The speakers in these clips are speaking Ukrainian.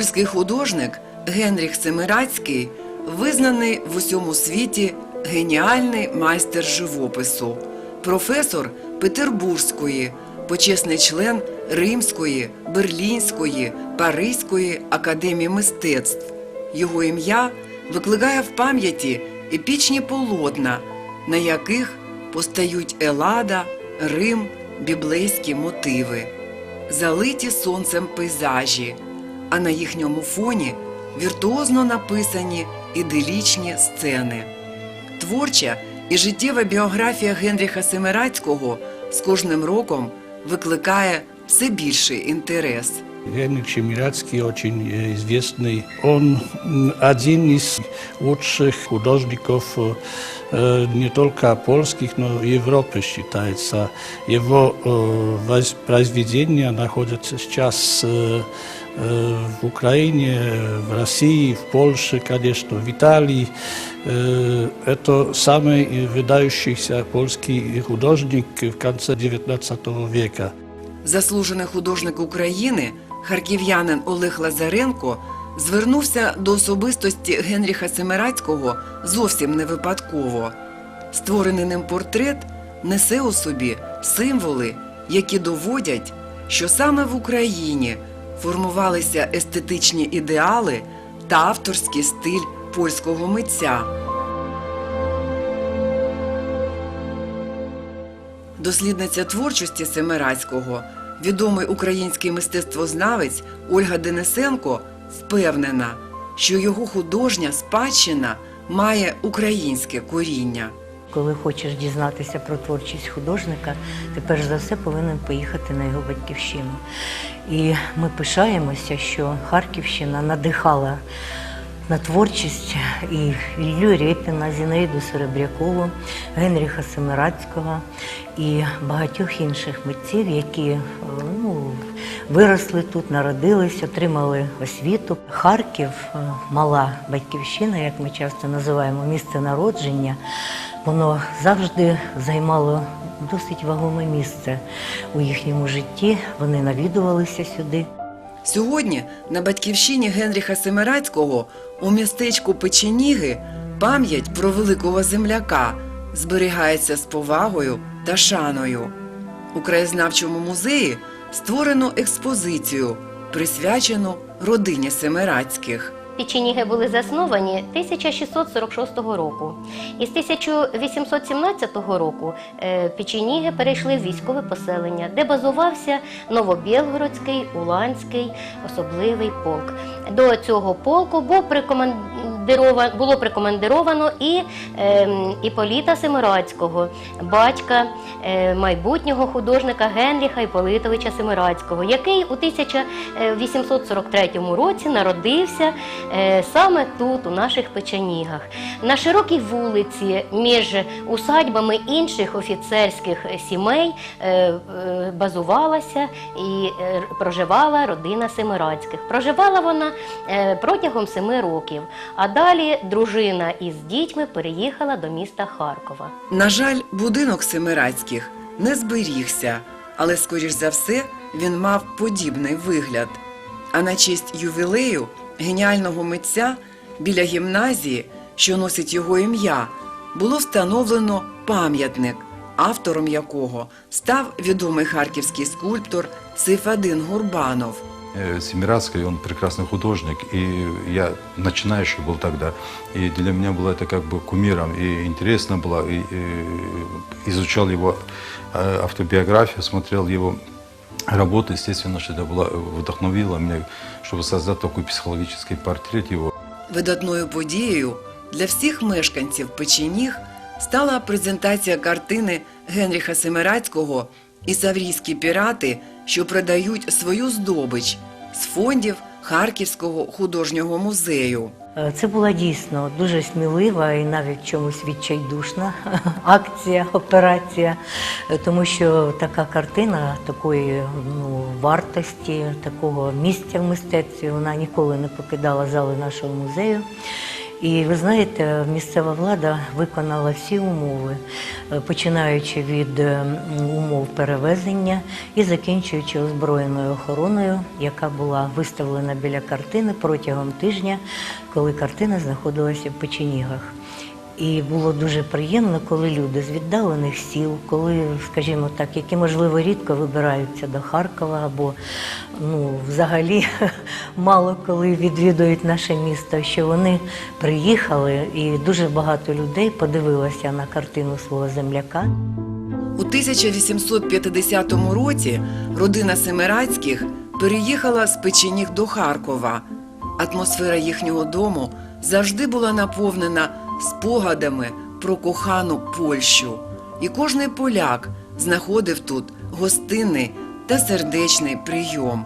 Польський художник Генріх Семирацький визнаний в усьому світі геніальний майстер живопису, професор Петербурзької, почесний член Римської, Берлінської, Паризької академії мистецтв. Його ім'я викликає в пам'яті епічні полотна, на яких постають Елада, Рим, біблейські мотиви, залиті сонцем пейзажі, а на їхньому фоні віртуозно написані іделічні сцени. Творча і життєва біографія Генріха Семирацького з кожним роком викликає все більший інтерес. Генрих Шемирацкий очень э, известный. Он м, один из лучших художников э, не только польских, но и Европы считается. Его э, воз- произведения находятся сейчас э, э, в Украине, в России, в Польше, конечно, в Италии. Э, Это самый э, выдающийся польский художник в конце XIX века. Заслужений художник України, харків'янин Олег Лазаренко, звернувся до особистості Генріха Семирацького зовсім не випадково. Створений ним портрет несе у собі символи, які доводять, що саме в Україні формувалися естетичні ідеали та авторський стиль польського митця. Дослідниця творчості Семирацького, відомий український мистецтвознавець Ольга Денисенко впевнена, що його художня спадщина має українське коріння. Коли хочеш дізнатися про творчість художника, ти перш за все повинен поїхати на його батьківщину. І ми пишаємося, що Харківщина надихала на творчість і Іллю Рєпіна, Зінаїду Серебрякову, Генріха Семирацького і багатьох інших митців, які е, ну, виросли тут, народились, отримали освіту. Харків, е, мала батьківщина, як ми часто називаємо, місце народження, воно завжди займало досить вагоме місце у їхньому житті. Вони навідувалися сюди. Сьогодні на батьківщині Генріха Семирацького у містечку Печеніги пам'ять про великого земляка зберігається з повагою та шаною. У краєзнавчому музеї створено експозицію, присвячену родині Семирацьких. Печеніги були засновані 1646 року. І з 1817 року е, печеніги перейшли в військове поселення, де базувався Новобєлгородський, Уланський особливий полк. До цього полку був прикомандировано, було прикомандировано і е, Іполіта Семирацького, батька е, майбутнього художника Генріха Іполитовича Семирацького, який у 1843 році народився е, саме тут, у наших печенігах. На широкій вулиці між усадьбами інших офіцерських сімей е, базувалася і проживала родина Семирацьких. Проживала вона протягом семи років, а далі дружина із дітьми переїхала до міста Харкова. На жаль, будинок Семирацьких не зберігся, але, скоріш за все, він мав подібний вигляд. А на честь ювілею геніального митця біля гімназії, що носить його ім'я, було встановлено пам'ятник, автором якого став відомий харківський скульптор Сейфадин Гурбанов. Э, Семирадский, он прекрасный художник, и я начинающий был тогда. И для меня было это как бы кумиром, и интересно было, и, и изучал его э, автобиографию, смотрел его работы, естественно, что это было, вдохновило меня, чтобы создать такой психологический портрет его. Видатною подією для всіх мешканців Печеніг стала презентація картини Генріха Семирацького і Саврійські пірати, що продають свою здобич з фондів Харківського художнього музею. Е, Це була дійсно дуже смілива і навіть чомусь відчайдушна акція, операція, е, тому що така картина такої ну, вартості, такого місця в мистецтві, вона ніколи не покидала зали нашого музею. І ви знаєте, місцева влада виконала всі умови, е, починаючи від е, умов перевезення і закінчуючи озброєною охороною, яка була виставлена біля картини протягом тижня, коли картина знаходилася в печенігах. І було дуже приємно, коли люди з віддалених сіл, коли, скажімо так, які можливо рідко вибираються до Харкова або ну, взагалі мало коли відвідують наше місто, що вони приїхали, і дуже багато людей подивилося на картину свого земляка. У 1850 році родина Семирадських переїхала з Печеніг до Харкова. Атмосфера їхнього дому завжди була наповнена спогадами про кохану Польщу. І кожний поляк знаходив тут гостинний та сердечний прийом.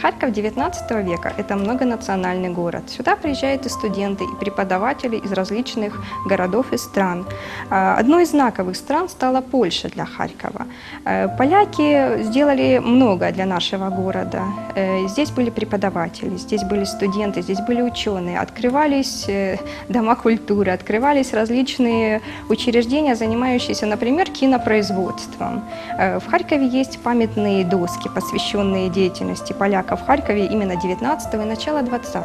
Харьков XIX века – это многонациональный город. Сюда приезжают и студенты, и преподаватели из различных городов и стран. А, Одной из знаковых стран стала Польша для Харькова. Э, Поляки сделали много для нашего города. Э, Здесь были преподаватели, здесь были студенты, здесь были ученые. Открывались э, дома культуры, открывались различные учреждения, занимающиеся, например, кинопроизводством. В Харькове есть памятные доски, посвященные деятельности поляков в Харькове именно 19 и начала 20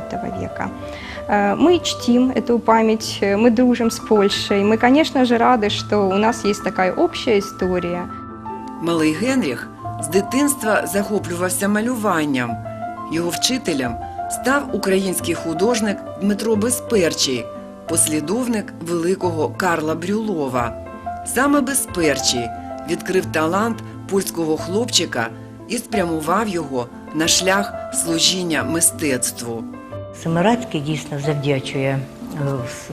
века. Э, Мы чтим эту память, э, мы дружим с Польшей. Мы, конечно же, рады, что у нас есть такая общая история. Малий Генріх з дитинства захоплювався малюванням. Його вчителем став український художник Дмитро Безперчий, послідовник великого Карла Брюлова. Саме Безперчий відкрив талант польського хлопчика і спрямував його на шлях служіння мистецтву. Семирадський дійсно завдячує е,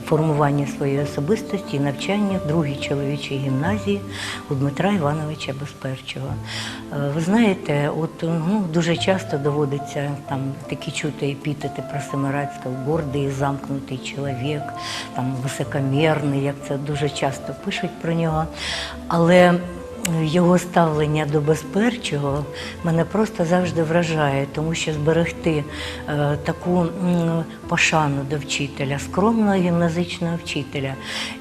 формуванню своєї особистості і навчанню в другій чоловічій гімназії у Дмитра Івановича Безперчого. Е, Ви знаєте, от ну, дуже часто доводиться там такі чути епітети про Семирадського, гордий замкнутий чоловік, там високомірний, як це дуже часто пишуть про нього. Але його ставлення до безперчого мене просто завжди вражає, тому що зберегти е, таку пошану до вчителя, скромного гімназичного вчителя.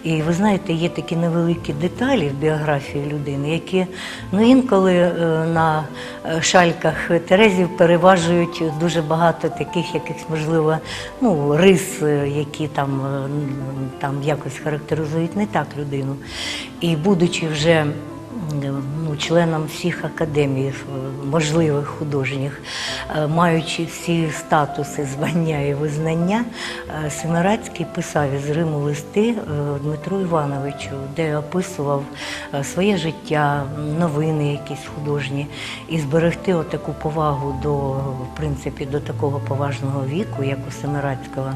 І ви знаєте, є такі невеликі деталі в біографії людини, які ну, інколи е, на е, шальках Терезів переважують дуже багато таких якихось, можливо, ну, рис, які там, там якось характеризують не так людину. І будучи вже ну, членом всіх академій е, можливих художніх, е, маючи всі статуси, звання і визнання, е, Семирадський писав із Риму листи е, Дмитру Івановичу, де описував е, своє життя, новини якісь художні, і зберегти отаку повагу до, в принципі, до такого поважного віку, як у Семирадського,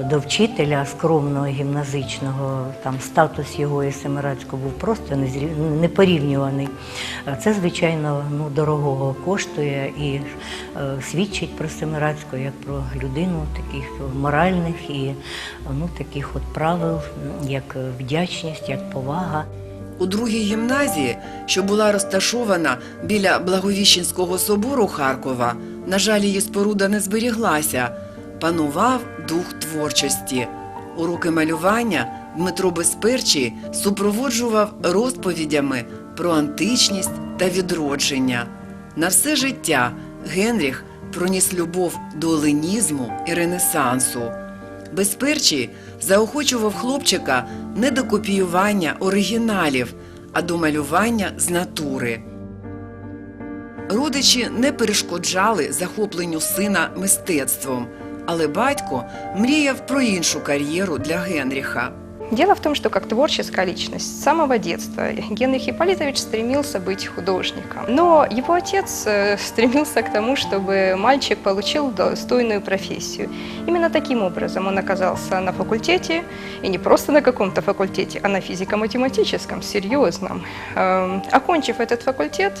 е, до вчителя скромного гімназичного, там статус його і Семирадського був просто незрі- непорівнюваний. Е, Це, звичайно, ну, дорогого коштує і е, свідчить про Семирадського як про людину таких моральних і ну, таких от правил, як вдячність, як повага. У другій гімназії, що була розташована біля Благовіщенського собору Харкова, на жаль, її споруда не зберіглася, панував дух творчості. Уроки малювання Дмитро Безперчий супроводжував розповідями про античність та відродження. На все життя Генріх проніс любов до оленізму і ренесансу. Безперчий заохочував хлопчика не до копіювання оригіналів, а до малювання з натури. Родичі не перешкоджали захопленню сина мистецтвом, але батько мріяв про іншу кар'єру для Генріха. Дело в том, что как творческая личность с самого детства Генрих Ипполитович стремился быть художником. Но его отец э, стремился к тому, чтобы мальчик получил достойную профессию. Именно таким образом он оказался на факультете, и не просто на каком-то факультете, а на физико-математическом, серьезном. Эм, Окончив этот факультет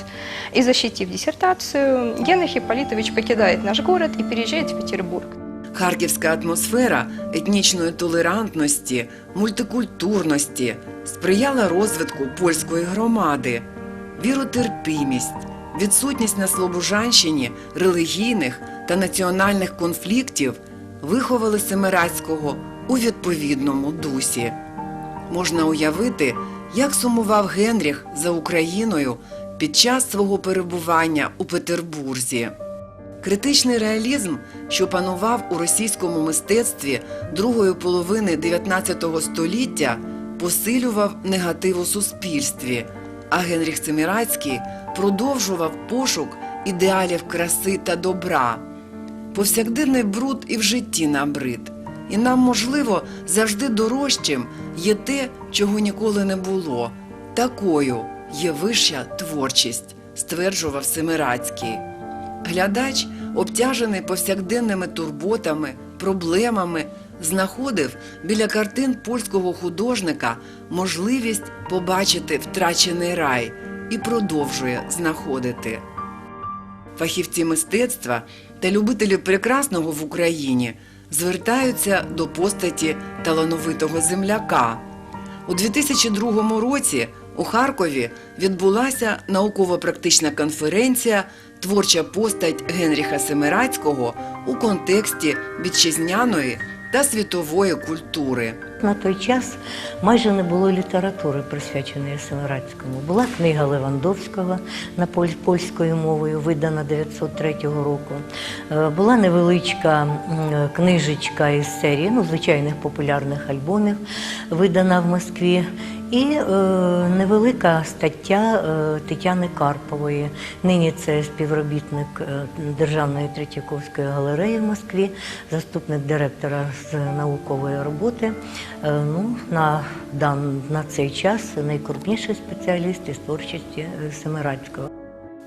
и защитив диссертацию, Генрих Ипполитович покидает наш город и переезжает в Петербург. Харківська атмосфера етнічної толерантності, мультикультурності сприяла розвитку польської громади, віротерпімість, відсутність на Слобожанщині релігійних та національних конфліктів виховали Семирадського у відповідному дусі. Можна уявити, як сумував Генріх за Україною під час свого перебування у Петербурзі. Критичний реалізм, що панував у російському мистецтві другої половини 19 століття, посилював негатив у суспільстві, а Генріх Семірацький продовжував пошук ідеалів краси та добра. Повсякденний бруд і в житті набрид. І нам, можливо, завжди дорожчим є те, чого ніколи не було. Такою є вища творчість, стверджував Семирацький. Глядач, обтяжений повсякденними турботами, проблемами, знаходив біля картин польського художника можливість побачити втрачений рай і продовжує знаходити. Фахівці мистецтва та любителі прекрасного в Україні звертаються до постаті талановитого земляка. У 2002 році у Харкові відбулася науково-практична конференція Творча постать Генріха Семирацького у контексті вітчизняної та світової культури. На той час майже не було літератури, присвяченої Семирадському. Була книга Левандовського на поль- польською мовою, видана 903 року. Е, Була невеличка книжечка із серії, ну, звичайних популярних альбомів, видана в Москві. І е, невелика стаття е, Тетяни Карпової. Нині це співробітник е, Державної Третьяковської галереї в Москві, заступник директора з наукової роботи. Е, ну, на, дан, на цей час найкрупніший спеціаліст із творчості е, Семирадського.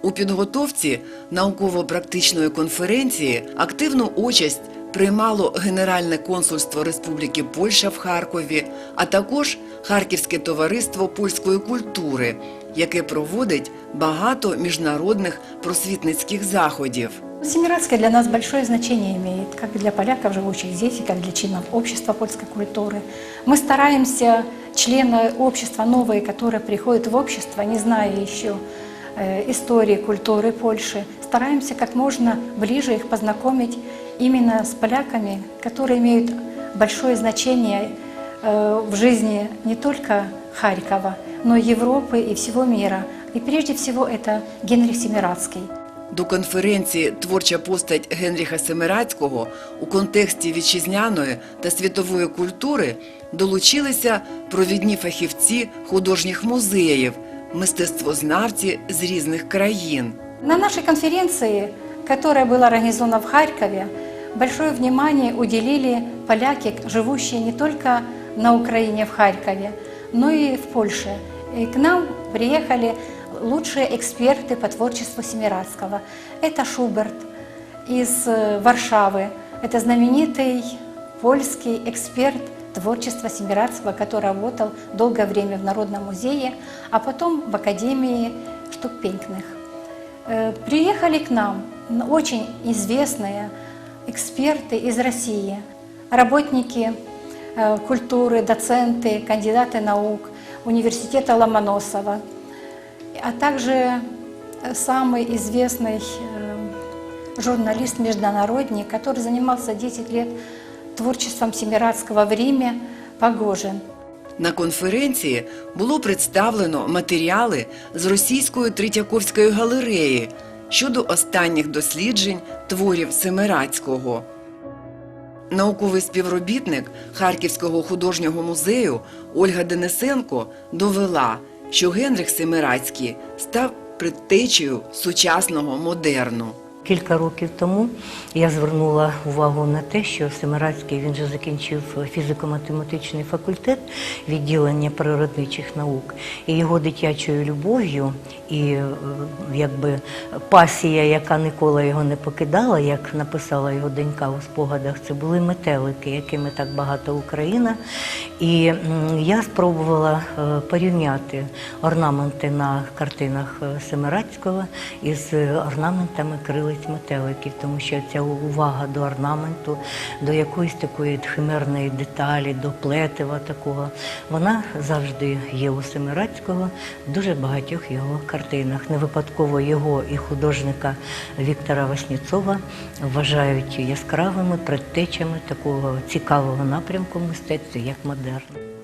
У підготовці науково-практичної конференції активну участь приймало Генеральне консульство Республіки Польща в Харкові, а також Харківське товариство польської культури, яке проводить багато міжнародних просвітницьких заходів. Семирадская для нас большое значение имеет, как для поляков, живущих здесь, и как для членов общества польской культуры. Мы стараемся, члены общества новые, которые приходят в общество, не зная еще э, истории, культуры Польши, стараемся как можно ближе их познакомить именно с поляками, которые имеют большое значение э, в жизни не только Харькова, но и Европы и всего мира. И прежде всего это Генрих Семирадский. До конференції Творча постать Генріха Семирацького у контексті вітчизняної та світової культури долучилися провідні фахівці художніх музеїв, мистецтвознавці з різних країн. На нашей конференции, которая была организована в Харькове, большое внимание уделили поляки, живущие не только на Украине, в Харькове, но и в Польше. И к нам приехали лучшие эксперты по творчеству Семирадского. Это Шуберт из э, Варшавы. Это знаменитый польский эксперт творчества Семирадского, который работал долгое время в Народном музее, а потом в Академии штук Пенькных. Э, Приехали к нам очень известные эксперты из России, работники э, культуры, доценты, кандидаты наук университета Ломоносова, а также э, самый известный э, журналист-международник, который занимался 10 лет творчеством Семирадского в Риме, Погожин. На конференції було представлено матеріали з російської Третьяковської галереї щодо останніх досліджень творів Семирацького. Науковий співробітник Харківського художнього музею Ольга Денисенко довела, що Генрих Семирацький став предтечею сучасного модерну. Кілька років тому я звернула увагу на те, що Семирадський він же закінчив фізико-математичний факультет відділення природничих наук, і його дитячою любов'ю і е, якби пасія, яка ніколи його не покидала, як написала його донька у спогадах, це були метелики, якими так багато Україна. І я спробувала е, порівняти орнаменти на картинах е, Семирадського із е, орнаментами крилиць метеликів, тому що ця увага до орнаменту, до якоїсь такої химерної деталі, до плетива такого, вона завжди є у Семирадського в дуже багатьох його картинах. Не випадково його і художника Віктора Васніцова вважають яскравими предтечами такого цікавого напрямку мистецтва, як модерн.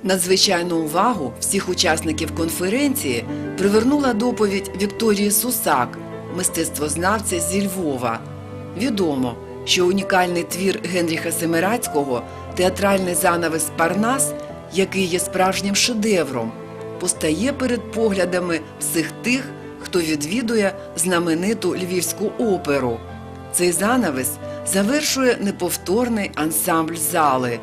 Надзвичайну увагу всіх учасників конференції привернула доповідь Вікторії Сусак, мистецтвознавця зі Львова. Відомо, що унікальний твір Генріха Семирацького театральний занавес Парнас, який є справжнім шедевром, постає перед поглядами всіх тих, хто відвідує знамениту львівську оперу. Цей занавес завершує неповторний ансамбль зали.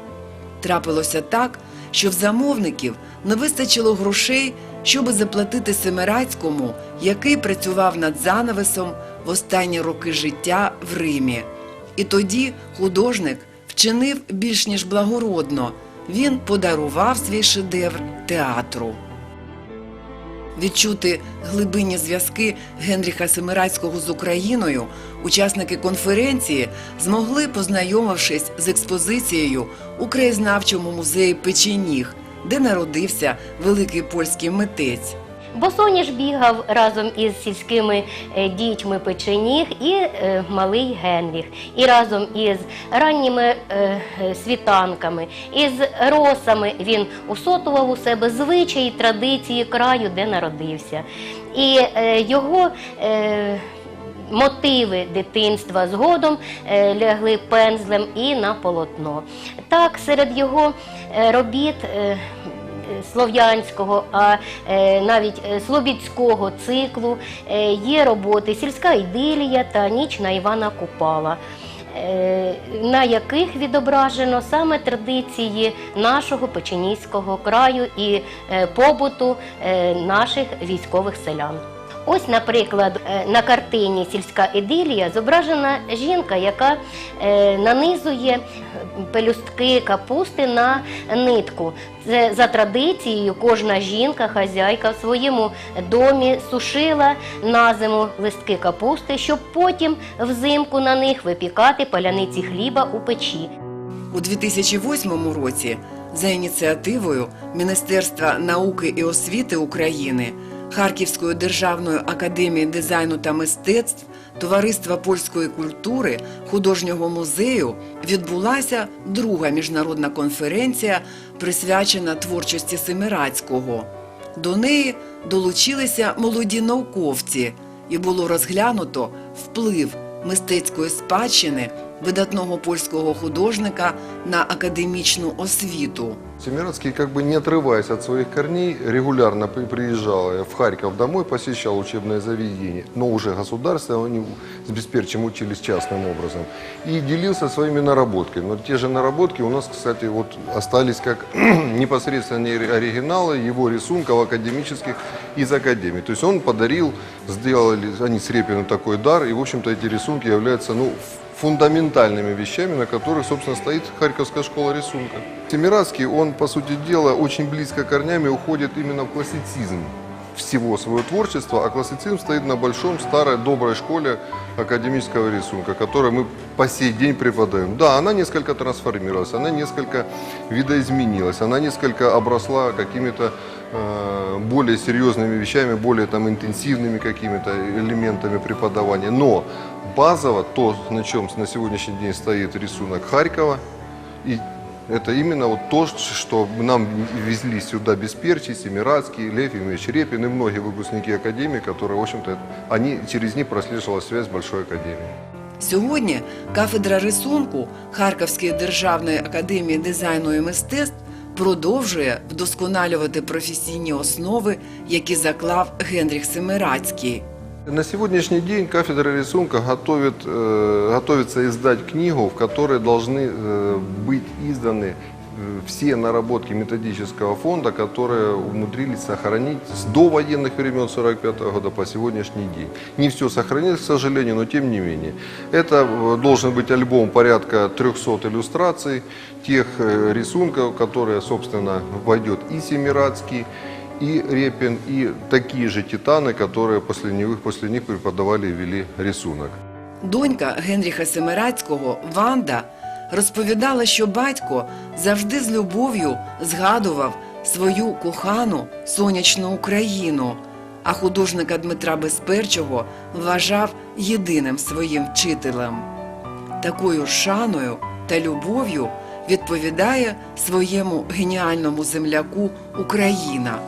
Трапилося так, що в замовників не вистачило грошей, щоби заплатити Семирацькому, який працював над занавесом в останні роки життя в Римі. І тоді художник вчинив більш ніж благородно. Він подарував свій шедевр театру. Відчути глибинні зв'язки Генріха Семирацького з Україною учасники конференції змогли, познайомившись з експозицією у краєзнавчому музеї Печеніг, де народився великий польський митець. Босоніж бігав разом із сільськими е, дітьми печеніг і е, малий Генріх. І разом із ранніми е, світанками, із росами він усотував у себе звичаї, традиції краю, де народився. І його мотиви дитинства згодом лягли пензлем і на полотно. Так, серед його робіт. Е, Слов'янського, а е, навіть е, Слобідського циклу є роботи Сільська ідилія та Ніч на Івана Купала, на яких відображено саме традиції нашого печеніського краю і побуту наших військових селян. Ось, наприклад, е, на картині Сільська ідилія зображена жінка, яка е, нанизує пелюстки капусти на нитку. Це за традицією кожна жінка, хазяйка в своєму домі сушила на зиму листки капусти, щоб потім взимку на них випікати паляниці хліба у печі. У 2008 році за ініціативою Міністерства науки і освіти України, Харківської державної академії дизайну та мистецтв, Товариства польської культури, художнього музею відбулася друга міжнародна конференція, присвячена творчості Семирацького. До неї долучилися молоді науковці, і було розглянуто вплив мистецької спадщини видатного польського художника на академічну освіту. Семирадский, как бы не отрываясь от своих корней, регулярно при- приезжал в Харьков домой, посещал учебное заведение, но уже государство, они с Бесперчем учились частным образом, и делился своими наработками. Но те же наработки у нас, кстати, вот остались как непосредственные оригиналы его рисунков академических из академии. То есть он подарил, сделали они с Репину такой дар, и, в общем-то, эти рисунки являются, ну, фундаментальными вещами, на которых, собственно, стоит Харьковская школа рисунка. Семирадский, он, по сути дела, очень близко корнями уходит именно в классицизм всего своего творчества, а классицизм стоит на большом, старой, доброй школе академического рисунка, которую мы по сей день преподаем. Да, она несколько трансформировалась, она несколько видоизменилась, она несколько обросла какими-то э, более серьезными вещами, более там интенсивными какими-то элементами преподавания. Но базово то, на чем на сегодняшний день стоит рисунок Харькова, и это именно вот то, что нам везли сюда Бесперчий, Семирадский, Лев Ильич Репин и многие выпускники Академии, которые, в общем-то, они, через них прослеживалась связь с Большой Академией. Сьогодні кафедра рисунку Харківської державної академії дизайну і мистецтв продовжує вдосконалювати професійні основи, які заклав Генріх Семирацький. На сегодняшний день кафедра рисунка готовит, э, готовится издать книгу, в которой должны э, быть изданы все наработки методического фонда, которые умудрились сохранить с довоенных времен 45 года по сегодняшний день. Не все сохранилось, к сожалению, но тем не менее. Это э, должен быть альбом порядка 300 иллюстраций, тех э, рисунков, которые, собственно, войдет и Семирадский, и Репин, и такие же титаны, которые после них, после них преподавали и вели рисунок. Донька Генріха Семирацького Ванда розповідала, що батько завжди з любов'ю згадував свою кохану сонячну Україну, а художника Дмитра Безперчого вважав єдиним своїм вчителем. Такою шаною та любов'ю відповідає своєму геніальному земляку Україна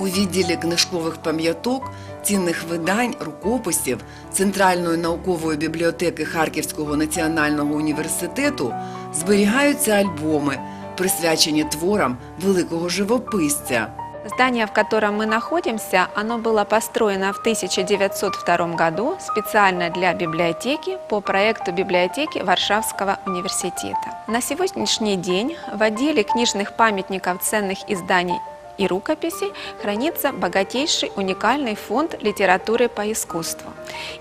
У відділі книжкових пам'яток, цінних видань, рукописів Центральної наукової бібліотеки Харківського національного університету зберігаються альбоми, присвячені творам великого живописця. Здание, в котором мы находимся, оно было построено в 1902 году специально для библиотеки по проекту библиотеки Варшавского университета. На сегодняшний день в отделе книжных памятников ценных изданий и рукописей хранится богатейший уникальный фонд литературы по искусству.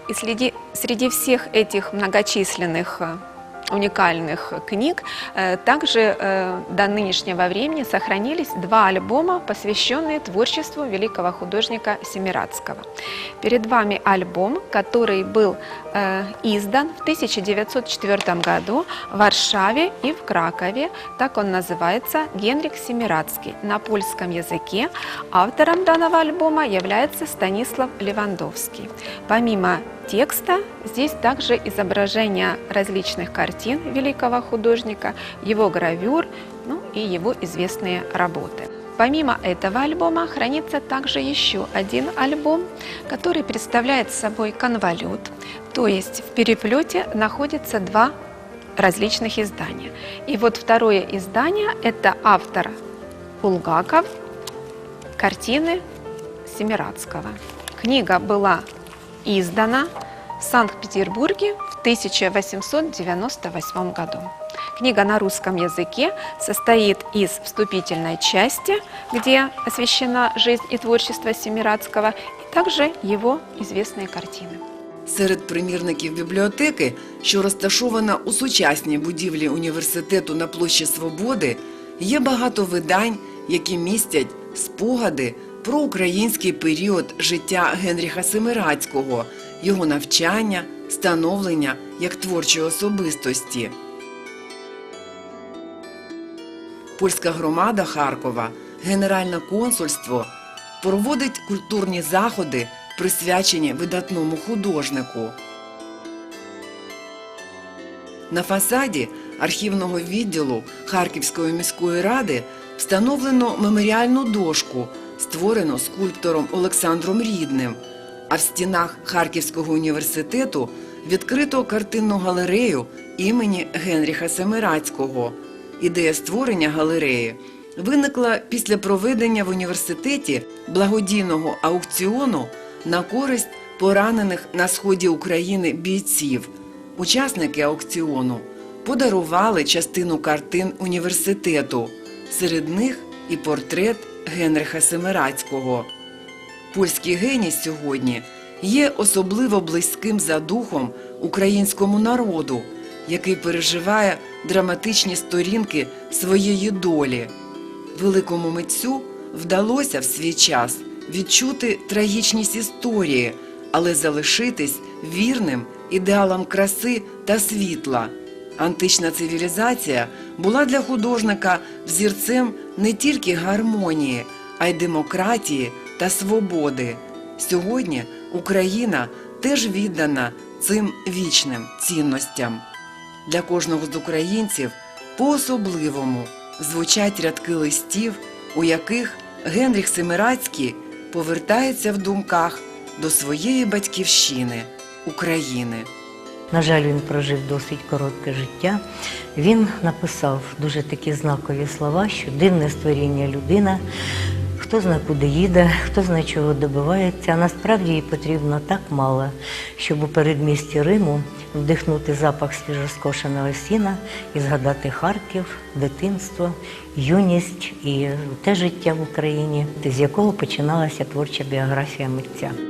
И среди, среди всех этих многочисленных э, уникальных книг. Э, Также э, до нынешнего времени сохранились два альбома, посвященные творчеству великого художника Семирадского. Перед вами альбом, который был э, издан в 1904 году в Варшаве и в Кракове. Так он называется «Генрих Семирадский» на польском языке. Автором данного альбома является Станислав Левандовский. Помимо текста здесь также изображения различных картин великого художника, его гравюр, ну и его известные работы. Помимо этого альбома хранится также еще один альбом, который представляет собой конволют, то есть в переплете находятся два различных издания. И вот второе издание – это автор Булгаков, картины Семирадского. Книга была издана в Санкт-Петербурге в 1898 году. Книга на русском языке состоит из вступительной части, где освещена жизнь и творчество Семирадского, и также его известные картины. Серед примірників бібліотеки, що розташована у сучасній будівлі університету на площі Свободи, є багато видань, які містять спогади про український період життя Генріха Семирацького, його навчання, становлення як творчої особистості. Польська громада Харкова, Генеральне консульство проводить культурні заходи, присвячені видатному художнику. На фасаді архівного відділу Харківської міської ради встановлено меморіальну дошку, створену скульптором Олександром Рідним. А в стінах Харківського університету відкрито картинну галерею імені Генріха Семирацького. Ідея створення галереї виникла після проведення в університеті благодійного аукціону на користь поранених на сході України бійців. Учасники аукціону подарували частину картин університету. Серед них і портрет Генриха Семирацького. Польський геній сьогодні є особливо близьким за духом українському народу, який переживає драматичні сторінки своєї долі. Великому митцю вдалося в свій час відчути трагічність історії, але залишитись вірним ідеалам краси та світла. Антична цивілізація була для художника взірцем не тільки гармонії, а й демократії та свободи. Сьогодні Україна теж віддана цим вічним цінностям. Для кожного з українців по-особливому звучать рядки листів, у яких Генріх Семирацький повертається в думках до своєї батьківщини України. На жаль, він прожив досить коротке життя. Він написав дуже такі знакові слова, що дивне створіння людина, хто зна куди їде, хто зна чого добивається. Насправді їй потрібно так мало, щоб у передмісті Риму вдихнути запах свіжоскошеного сіна і згадати Харків, дитинство, юність і те життя в Україні, з якого починалася творча біографія митця.